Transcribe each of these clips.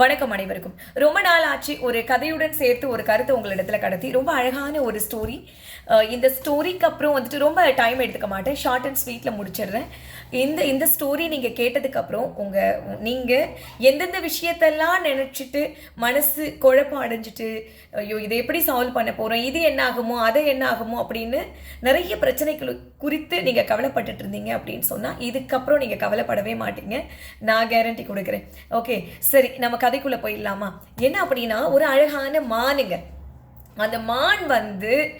வணக்கம் அனைவருக்கும். ரொம்ப நாள் ஆச்சு ஒரு கதையுடன் சேர்த்து ஒரு கருத்தை உங்களிடத்துல கடத்தி. ரொம்ப அழகான ஒரு ஸ்டோரி இந்த ஸ்டோரிக்கு அப்புறம் வந்துட்டு ரொம்ப டைம் எடுத்துக்க மாட்டேன். ஷார்ட் அண்ட் ஸ்வீட்டில் முடிச்சிடுறேன். இந்த இந்த ஸ்டோரி நீங்கள் கேட்டதுக்கு அப்புறம் உங்கள் நீங்கள் எந்தெந்த விஷயத்தெல்லாம் நினச்சிட்டு மனசு குழப்பம் அடைஞ்சிட்டு ஐயோ இதை எப்படி சால்வ் பண்ண போகிறோம் இது என்ன ஆகுமோ? அதை என்ன ஆகுமோ? அப்படின்னு நிறைய பிரச்சனைகள் குறித்து நீங்கள் கவலைப்பட்டுட்டு இருந்தீங்க அப்படின்னு சொன்னால் இதுக்கப்புறம் நீங்கள் கவலைப்படவே மாட்டீங்க. நான் கேரண்டி கொடுக்குறேன். ஓகே சரி நம்ம கதைக்குள்ளே போயிடலாமா? என்ன அப்படின்னா ஒரு அழகான மானுங்க. அந்த மான் வந்து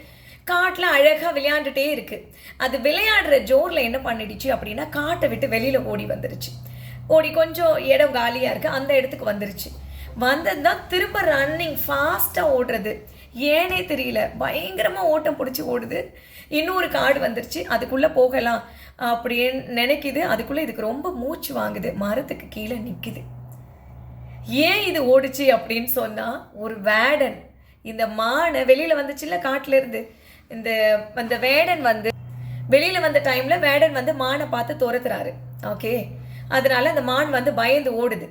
காட்டில் அழகாக விளையாண்டுட்டே இருக்கு. அது விளையாடுற ஜோரில் என்ன பண்ணிடுச்சு அப்படின்னா காட்டை விட்டு வெளியில் ஓடி வந்துருச்சு. ஓடி கொஞ்சம் இடம் காலியாக இருக்குது அந்த இடத்துக்கு வந்துருச்சு. வந்தது தான் திரும்ப ரன்னிங் ஃபாஸ்ட்டாக ஓடுறது. ஏனே தெரியல. பயங்கரமாக ஓட்டம் பிடிச்சி ஓடுது. இன்னொரு காடு வந்துருச்சு. அதுக்குள்ளே போகலாம் அப்படின்னு நினைக்குது. அதுக்குள்ளே இதுக்கு ரொம்ப மூச்சு வாங்குது. மரத்துக்கு கீழே நிற்கிது ஏன் இது ஓடுச்சு அப்படின்னு சொன்னால் ஒரு வேடன் இந்த மானை வெளியில் வந்துச்சுல்ல காட்டிலேருந்து. இந்த அந்த வேடன் வந்து வெளியில் வந்த டைமில் வேடன் வந்து மானை பார்த்து துரத்துறாரு. ஓகே அதனால அந்த மான் வந்து பயந்து ஓடுது.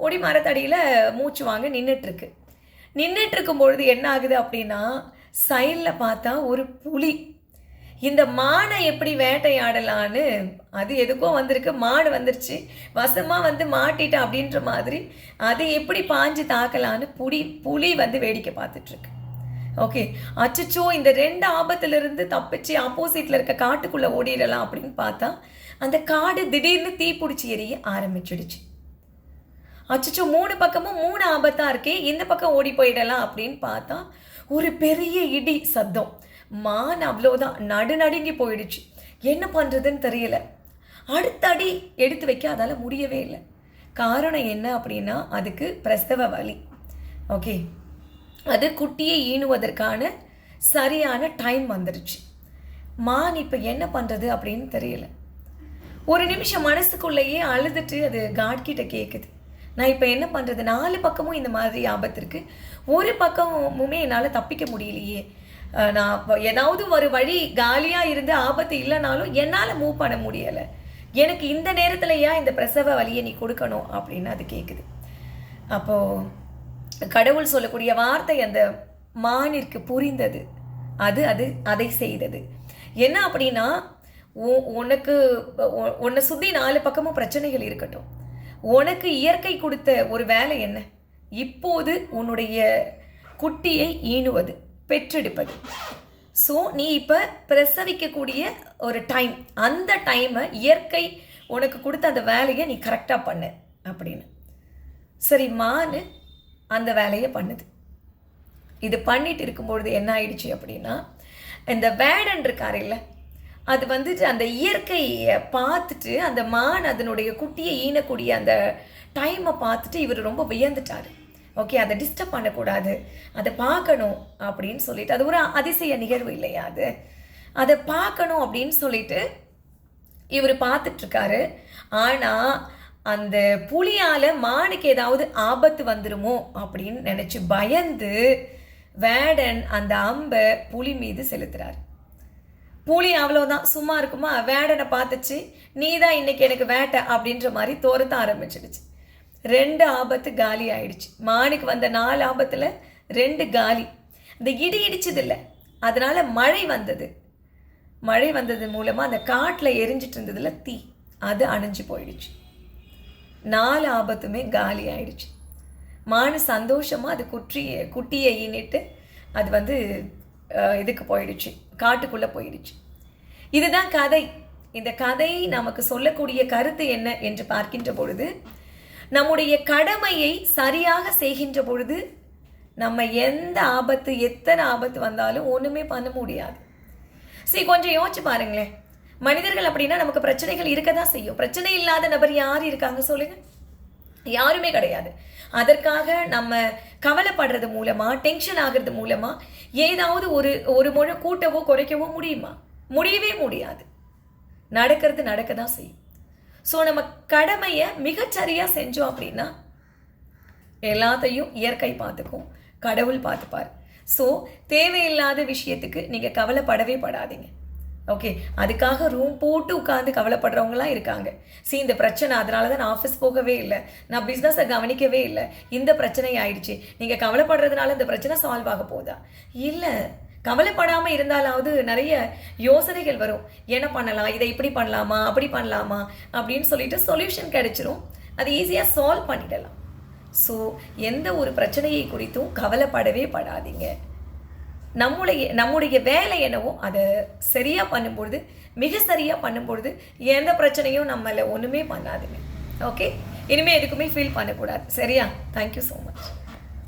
ஓடி மரத்தடியில் மூச்சு வாங்க நின்றுட்டுருக்கு நின்றுட்டு இருக்கும் பொழுது என்ன ஆகுது அப்படின்னா சைடில் பார்த்தா ஒரு புலி. இந்த மானை எப்படி வேட்டையாடலான்னு அது எதுக்கோ வந்திருக்கு மாடு வந்துருச்சு. வசமாக வந்து மாட்டிட்டு அப்படின்ற மாதிரி அது எப்படி பாஞ்சு தாக்கலான்னு புலி புலி வந்து வேடிக்கை பார்த்துட்ருக்கு. ஓகே. அச்சச்சோ இந்த ரெண்டு ஆபத்துலேருந்து தப்பிச்சு ஆப்போசிட்டில் இருக்க காட்டுக்குள்ளே ஓடிடலாம் அப்படின்னு பார்த்தா அந்த காடு திடீர்னு தீப்பிடிச்சி எரிய ஆரம்பிச்சிடுச்சு. அச்சச்சோ மூணு பக்கமும் மூணு ஆபத்தாக இருக்கே இந்த பக்கம் ஓடி போயிடலாம் அப்படின்னு பார்த்தா ஒரு பெரிய இடி சத்தம். மான் அவ்வளோதான் நடு நடுங்கி போயிடுச்சு. என்ன பண்ணுறதுன்னு தெரியல. அடுத்த அடி எடுத்து வைக்க அதால் முடியவே இல்லை. காரணம் என்ன அப்படின்னா அதுக்கு பிரசவ வலி. ஓகே. அது குட்டியை ஈணுவதற்கான சரியான டைம் வந்துடுச்சு மான் இப்போ என்ன பண்ணுறது அப்படின்னு தெரியல. ஒரு நிமிஷம் மனசுக்குள்ளேயே அழுதுட்டு அது காட்கிட்ட கேட்குது நான் இப்போ என்ன பண்ணுறது நாலு பக்கமும் இந்த மாதிரி ஆபத்து இருக்குது ஒரு பக்கமுமே என்னால் தப்பிக்க முடியலையே. நான் ஏதாவது ஒரு வழி காலியாக இருந்து ஆபத்து இல்லைனாலும் என்னால் மூவ் பண்ண முடியலை. எனக்கு இந்த நேரத்தில் ஏன் இந்த பிரசவ வழியை நீ கொடுக்கணும் அப்படின்னு அது கேட்குது அப்போது கடவுள் சொல்லக்கூடிய வார்த்தை அந்த மானிற்கு புரிந்தது. அது அது அதை செய்தது. என்ன அப்படின்னா உ- உனக்கு உன்னை சுற்றி நாலு பக்கமும் பிரச்சனைகள் இருக்கட்டும். உனக்கு இயற்கை கொடுத்த ஒரு வேலை என்ன? இப்போது உன்னுடைய குட்டியை ஈணுவது. பெற்றெடுப்பது. ஸோ நீ இப்போ பிரசவிக்கக்கூடிய ஒரு டைம் அந்த டைமை இயற்கை உனக்கு கொடுத்த அந்த வேலையை நீ கரெக்டாக பண்ணு அப்படின்னு. சரி மானு அந்த வேலையை பண்ணுது. இது பண்ணிட்டு இருக்கும்பொழுது என்ன ஆயிடுச்சு அப்படின்னா இந்த வேடன் இருக்கார் இல்லை அது வந்துட்டு அந்த இயற்கையை பார்த்துட்டு அந்த மான் அதனுடைய குட்டியை ஈனக்கூடிய அந்த டைமை பார்த்துட்டு இவர் ரொம்ப வியந்துட்டாரு. ஓகே அதை டிஸ்டர்ப் பண்ணக்கூடாது. அதை பார்க்கணும் அப்படின்னு சொல்லிட்டு அது ஒரு அதிசய நிகழ்வு இல்லையா அது? அதை பார்க்கணும் அப்படின்னு சொல்லிட்டு இவர் பார்த்துட்ருக்காரு. ஆனால் அந்த புலியால் மானுக்கு ஏதாவது ஆபத்து வந்துடுமோ அப்படின்னு நினச்சி பயந்து வேடன் அந்த அம்பை புலி மீது செலுத்துறாரு. புலி அவ்வளோதான் சும்மா இருக்குமா? வேடனை பார்த்துச்சு நீ தான் இன்னைக்கு எனக்கு வேட்டை அப்படின்ற மாதிரி தோரத்த ஆரம்பிச்சிடுச்சு. ரெண்டு ஆபத்து காலி ஆயிடுச்சு. மானுக்கு வந்த நாலு ஆபத்தில் ரெண்டு காலி. இந்த இடி இடிச்சதில்லை. அதனால் மழை வந்தது. மழை வந்தது மூலமாக அந்த காட்டில் எரிஞ்சிட்டு இருந்ததுல தீ. அது அணைஞ்சு போயிடுச்சு. நாலு ஆபத்துமே காலி ஆயிடுச்சு. மானு சந்தோஷமாக அது குற்றியை குட்டியை ஈனிட்டு அது வந்து இதுக்கு போயிடுச்சு. காட்டுக்குள்ளே போயிடுச்சு. இதுதான் கதை. இந்த கதை நமக்கு சொல்லக்கூடிய கருத்து என்ன என்று பார்க்கின்ற பொழுது நம்முடைய கடமையை சரியாக செய்கின்ற பொழுது நம்ம எந்த ஆபத்து எத்தனை ஆபத்து வந்தாலும் ஒன்றுமே பண்ண முடியாது. சரி கொஞ்சம் யோசிச்சு பாருங்களேன். மனிதர்கள் அப்படின்னா நமக்கு பிரச்சனைகள் இருக்க தான் செய்யும். பிரச்சனை இல்லாத நபர் யார் இருக்காங்க சொல்லுங்க. யாருமே கிடையாது. அதற்காக நம்ம கவலைப்படுறது மூலமா டென்ஷன் ஆகிறது மூலமா ஏதாவது ஒரு ஒரு முழு கூட்டவோ குறைக்கவோ முடியுமா? முடியவே முடியாது. நடக்கிறது நடக்க தான் செய்யும். ஸோ நம்ம கடமையை மிகச்சரியாக செஞ்சோம் அப்படின்னா எல்லாத்தையும் இயற்கை பார்த்துக்கும் கடவுள் பார்த்துப்பார். ஸோ தேவையில்லாத விஷயத்துக்கு நீங்கள் கவலைப்படவே படாதீங்க. ஓகே அதுக்காக ரூம் போட்டு உட்காந்து கவலைப்படுறவங்களாம் இருக்காங்க. சி இந்த பிரச்சனை அதனால தான் நான் ஆஃபீஸ் போகவே இல்லை. நான் பிஸ்னஸை கவனிக்கவே இல்லை. இந்த பிரச்சனை ஆயிடுச்சு. நீங்கள் கவலைப்படுறதுனால இந்த பிரச்சனை சால்வ் ஆக போதா இல்லை. கவலைப்படாமல் இருந்தாலாவது நிறைய யோசனைகள் வரும். என்ன பண்ணலாம்? இதை இப்படி பண்ணலாமா? அப்படி பண்ணலாமா? அப்படின்னு சொல்லிட்டு சொல்யூஷன் கிடைச்சிரும். அது ஈஸியாக சால்வ் பண்ணிடலாம். ஸோ எந்த ஒரு பிரச்சனையை குறித்தும் கவலைப்படவே படாதீங்க. நம்முடைய நம்முடைய வேலை என்னவோ அதை சரியாக பண்ணும்பொழுது மிக சரியாக பண்ணும்பொழுது எந்த பிரச்சனையும் நம்மளை ஒன்றுமே பண்ணாதுங்க. ஓகே இனிமேல் எதுக்குமே ஃபீல் பண்ணக்கூடாது. சரியா? Thank you so much